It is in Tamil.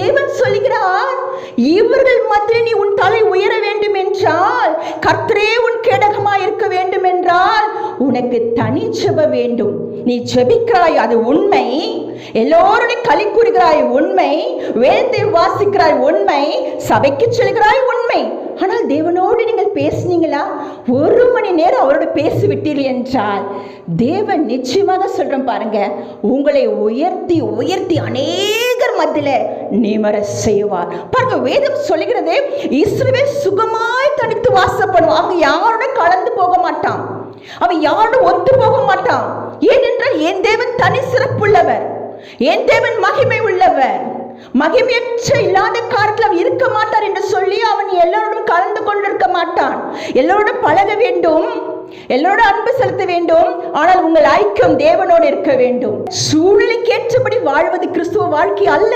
தேவன் சொல்கிறார் இவர்கள் மத்தியில் நீ உன் தலை உயர வேண்டும் என்றால் கர்த்தரே உன் கேடகமாய் இருக்க வேண்டும் என்றால் உனக்கு தனி ஜெப வேண்டும். நீ ஜெபிக்கிறாய் அது உண்மை. எல்லோருடைய களி கூறுகிறாய் உண்மை. வேதத்தை வாசிக்கிறாய் உண்மை. சபைக்கு செல்கிறாய் உண்மை. ஆனால் தேவனோடு நீங்கள் பேசுனீங்களா? ஒரு மணி நேரம் அவரோட பேசிவிட்டீர்கள் என்றால் தேவன் நிச்சயமாக சொல்றேன் பாருங்க உங்களை உயர்த்தி உயர்த்தி அநேக மத்தியில நிமர செய்வார். பாருங்க வேதம் சொல்லுகிறது இஸ்ரவே சுகமாய் தனித்து வாசப்படுவான் அவங்க யாரோட கலந்து போக மாட்டான். அவன் யாரோட ஒத்து போக மாட்டான். ஏனென்றால் என் தேவன் தனி சிறப்புள்ளவர். என் தேவன் மகிமை உள்ளவர். மகிமையற்ற இல்லாத காலத்தில் அவன் இருக்க மாட்டார் என்று சொல்லி அவன் எல்லோருடன் கலந்து கொண்டிருக்க மாட்டான். எல்லோருடன் பழக வேண்டும். எல்லோரோட அன்பு செலுத்த வேண்டும். ஆனால் உங்கள் ஐக்கியம் தேவனோடு இருக்க வேண்டும். சூழலுக்கு ஏற்றபடி வாழ்வது கிறிஸ்துவ வாழ்க்கை அல்ல.